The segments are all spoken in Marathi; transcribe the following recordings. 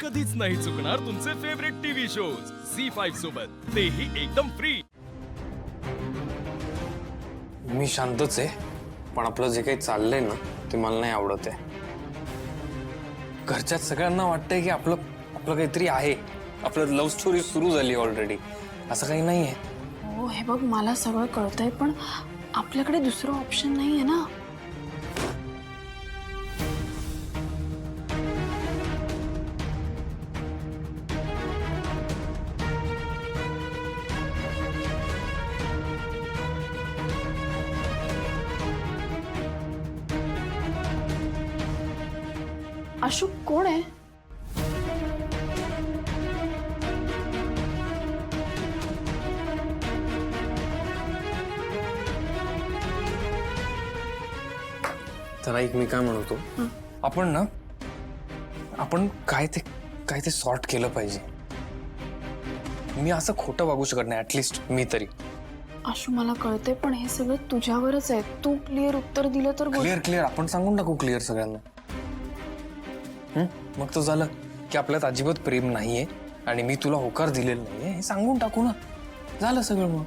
कधीच नाही चुकणार तुमचे favourite TV shows C five सोबत. तेही एकदम फ्री मी शांतच आहे पण आपलं जे काही चाललंय ना ते मला नाही आवडत आहे. घरच्यात सगळ्यांना वाटतंय की आपलं आपलं काहीतरी आहे. आपलं लव्ह स्टोरी सुरू झाली ऑलरेडी असं काही नाही आहे हो हे बघ मला सगळं कळतंय पण आपल्याकडे दुसरं ऑप्शन नाही आहे ना. अशोक कोण आहे? तर ऐक मी काय म्हणतो आपण ना आपण काय ते काय ते सॉर्ट केलं पाहिजे. मी असं खोटं वागू शकत नाही ऍटलिस्ट मी तरी. आशू मला कळते पण हे सगळं तुझ्यावरच आहे. तू क्लिअर उत्तर दिलं तर क्लिअर क्लिअर आपण सांगून टाकू क्लिअर सगळ्यांना. हं? मग तो झालं की आपल्यात अजिबात प्रेम नाहीये आणि मी तुला होकार दिलेला नाहीये. हे सांगून टाकू ना. झालं सगळं मग.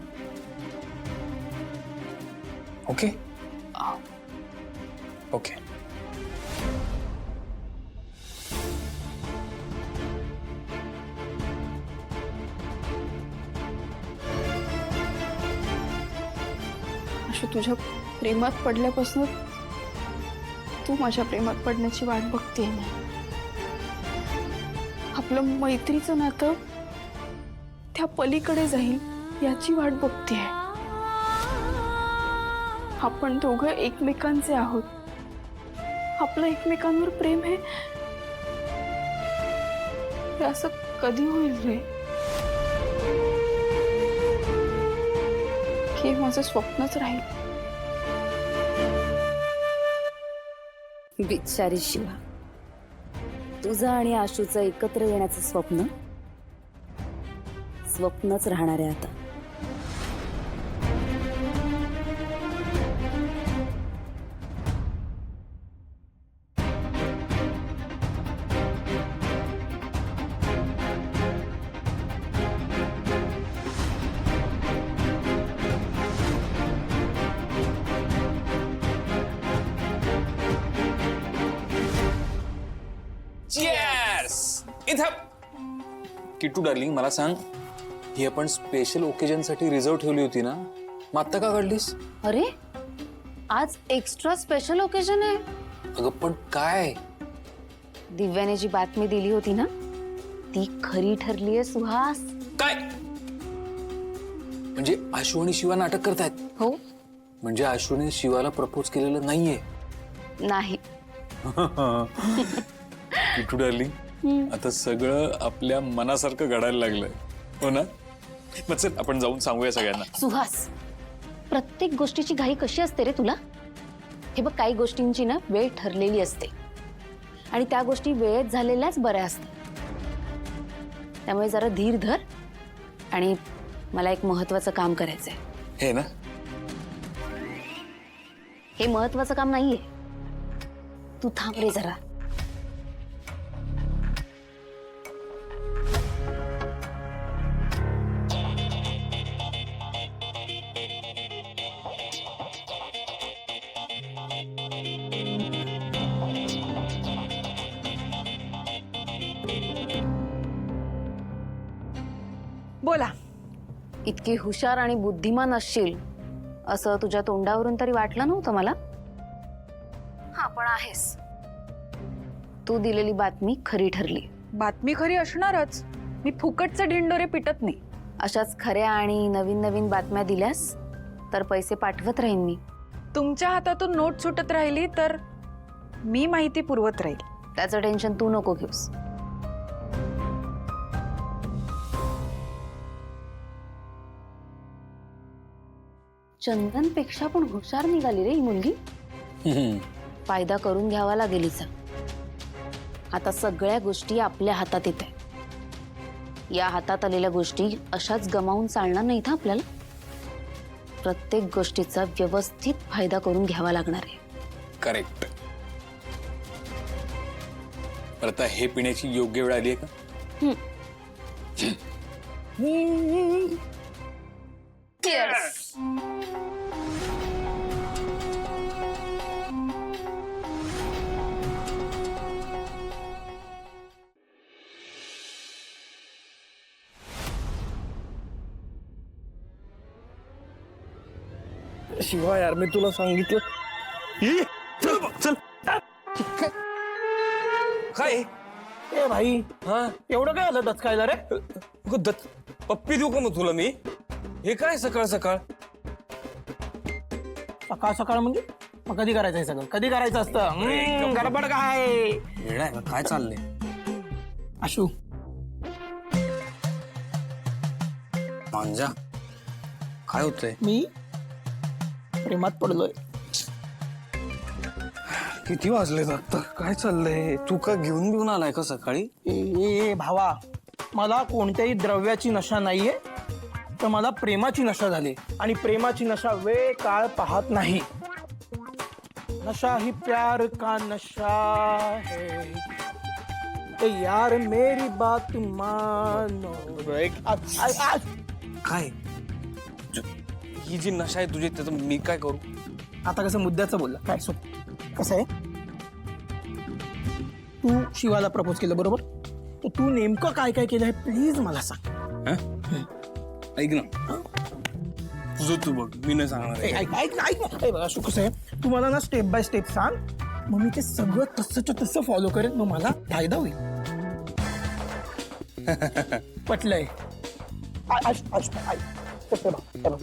ओके? ओके. आशू तुझ्या प्रेमात पडल्यापासून तू माझ्या प्रेमात पडण्याची वाट बघते मी आपलं मैत्रीचं नातं त्या पलीकडे जाईल याची वाट बघते. आपण दोघं एकमेकांचे आहोत. आपलं एकमेकांवर प्रेम हे असं कधी होईल रे? हे माझं स्वप्नच राहील. बिचारी शिवा. तुझं आणि आशूचं एकत्र येण्याचं स्वप्न? स्वप्नच राहणार आहे आता. इथं किटू डार्लिंग मला सांग ही आपण स्पेशल ओकेजनसाठी रिझर्व ठेवली होती ना? मग आत्ता का काढलीस? अरे आज एक्स्ट्रा स्पेशल ओकेजन आहे. अगं पण काय? दिव्याने जी बातमी दिली होती ना ती खरी ठरली आहे सुहास. काय? म्हणजे आशू आणि शिवा नाटक करतायत? हो. म्हणजे आशूने शिवाला प्रपोज केलेलं नाहीये? नाही. किटू डार्लिंग आता सगळं आपल्या मनासारखं घडायला लागलंय. हो ना? मग चल आपण जाऊन सांगूया सगळ्यांना. सुहास प्रत्येक गोष्टीची घाई कशी असते रे तुला? हे बघ काही गोष्टींची ना वेळ ठरलेली असते. आणि त्या गोष्टी वेळेत झालेल्याच बऱ्या असतात. त्यामुळे जरा धीर धर आणि मला एक महत्वाचं काम करायचंय. हे ना? हे महत्वाचं काम नाहीये. तू थांब रे जरा. बोला. इतकी हुशार आणि बुद्धिमान असशील असं तुझ्या तोंडावरून तरी वाटलं नव्हतं मला? हा पण आहेस. तू दिलेली बातमी खरी ठरली. बातमी खरी असणारच. मी फुकटचे ढिंडोरे पिटत नाही. अशाच खऱ्या आणि नवीन नवीन बातम्या दिल्यास तर पैसे पाठवत राहीन मी. तुमच्या हातातून नोट सुटत राहिली तर मी माहिती पुरवत राहील. त्याचं टेन्शन तू नको घेऊस. चंदनपेक्षा पण हुशार निघाली रे ही मुलगी. फायदा करून घ्यावा लागेल हिचा. आता सगळ्या गोष्टी आपल्या हातात येत आहे या हातात आलेल्या गोष्टी अशाच गमावून चालणार नाहीत हं आपल्याला. प्रत्येक गोष्टीचा व्यवस्थित फायदा करून घ्यावा लागणार आहे. करेक्ट आता हे पिण्याची योग्य वेळ आली आहे का? शिवा यार मी तुला सांगितलं. चल बा, चल. काय? ए भाई हा? एवढं काय आलं दचकायला रे? अगं दत्त पप्पी देऊ का मग तुला मी? हे काय सकाळ सकाळ? सकाळ सकाळ म्हणजे? मग कधी करायचं हे सगळं? कधी करायचं असतं? हम्म, गडबड काय? वेळ आहे का काय चाललंय? आशू. मांजा काय होतंय? मी? प्रेमात पडलोय. किती वाजले आता काय चाललंय? तू का घेऊन घेऊन आलाय का सकाळी? ए, ए ए, भावा मला कोणत्याही द्रव्याची नशा नाहीये तर मला प्रेमाची नशा झाली. आणि प्रेमाची नशा वेळ काळ पाहत नाही. नशा ही प्यार का नशा है? यार मेरी बात मानो काय? ही जी नशा आहे तुझी त्याचं मी काय करू? आता कसं मुद्द्याचं बोलला. काय सो कसं आहे? तू शिवाला प्रपोज केलं बरोबर? तर तू नेमकं काय काय केलं हे प्लीज मला सांग. ऐक ना. तुझं तू बघ मी नाही सांगणार. ए, ऐक ऐक ना, ऐक ना. ए, बघा कसं आहे? तू मला ना स्टेप बाय स्टेप सांग. मग मी ते सगळं तसंच्या तसं फॉलो करेन मग मला फायदा होईल. पटलंय. आ- आश- आश- ऐक. हे बघ, हे बघ.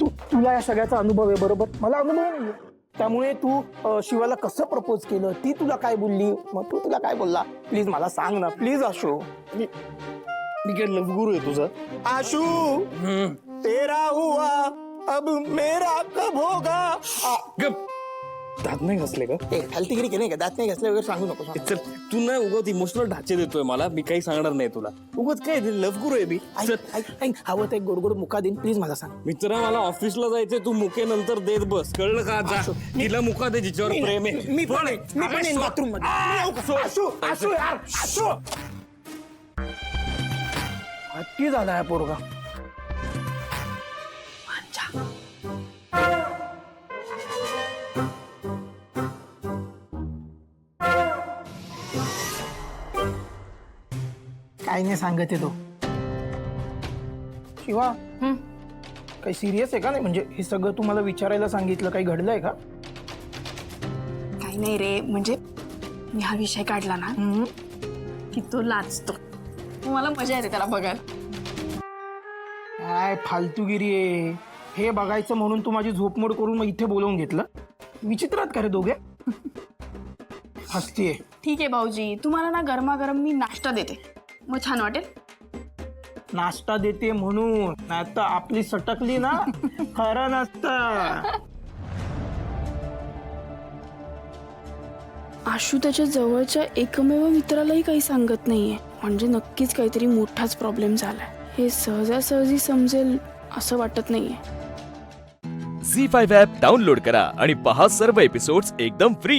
तू तुला या सगळ्याचा अनुभव आहे बरोबर? मला अनुभव नाहीये. त्यामुळे तू अ, शिवाला कसं प्रपोज केलं? ती तुला काय बोलली? मग तू तुला काय बोलला? प्लीज मला सांग ना. प्लीज आशू. मी मी काय लवगुरू आहे तुझं? आशू तेरा हुआ अब मेरा कब होगा? आ, गप. दात नाही घसले का? ए, हलतीगिरी केली का? दात नाही घासले वगैरे सांगू नको सांगू. चल तू नाही उगत इमोशनल ढाचे देतोय मला. मी काही सांगणार नाही तुला. उगत काय लव गुरु आहे मी. ऐक, ऐक, ऐक, हवं तर एक गोड गोड मुका देईन प्लीज मला सांग. मित्रा मला ऑफिसला जायचंय तू मुके नंतर देत बस. कळलं का जा तिला मुका दे जिच्यावर प्रेम आहे. मी पण आहे, मी पण येईन बाथरूममध्ये. मी येऊ का? यार हट्टी झाला आहे पोरगा. नाही सांगत आहे तो. शिवा काही सिरियस आहे का नाही? म्हणजे हे सगळं तुम्हाला विचारायला सांगितलं काही घडलंय का? काही नाही रे म्हणजे मी हा विषय काढला ना की तो लाचतो मला मजा येते त्याला बघायला. काय फालतूगिरी आहे. हे बघायचं म्हणून तू माझी झोपमोड करून मग इथे बोलवून घेतलं? विचित्रात का रे दोघे? हसतीये. ठीक आहे भाऊजी तुम्हाला ना गरमागरम मी नाश्ता देते. मग छान वाटेल. नाश्ता देते म्हणून नाही तर आपली सटकली ना खरं नसतं. आशू त्याच्या जवळच्या एकमेव मित्रालाही काही सांगत नाहीये. म्हणजे नक्कीच काहीतरी मोठाच प्रॉब्लेम झालाय. हे सहजासहजी समजेल असं वाटत नाहीये. झी फाईव्ह ॲप डाउनलोड करा आणि पहा सर्व एपिसोड्स एकदम फ्री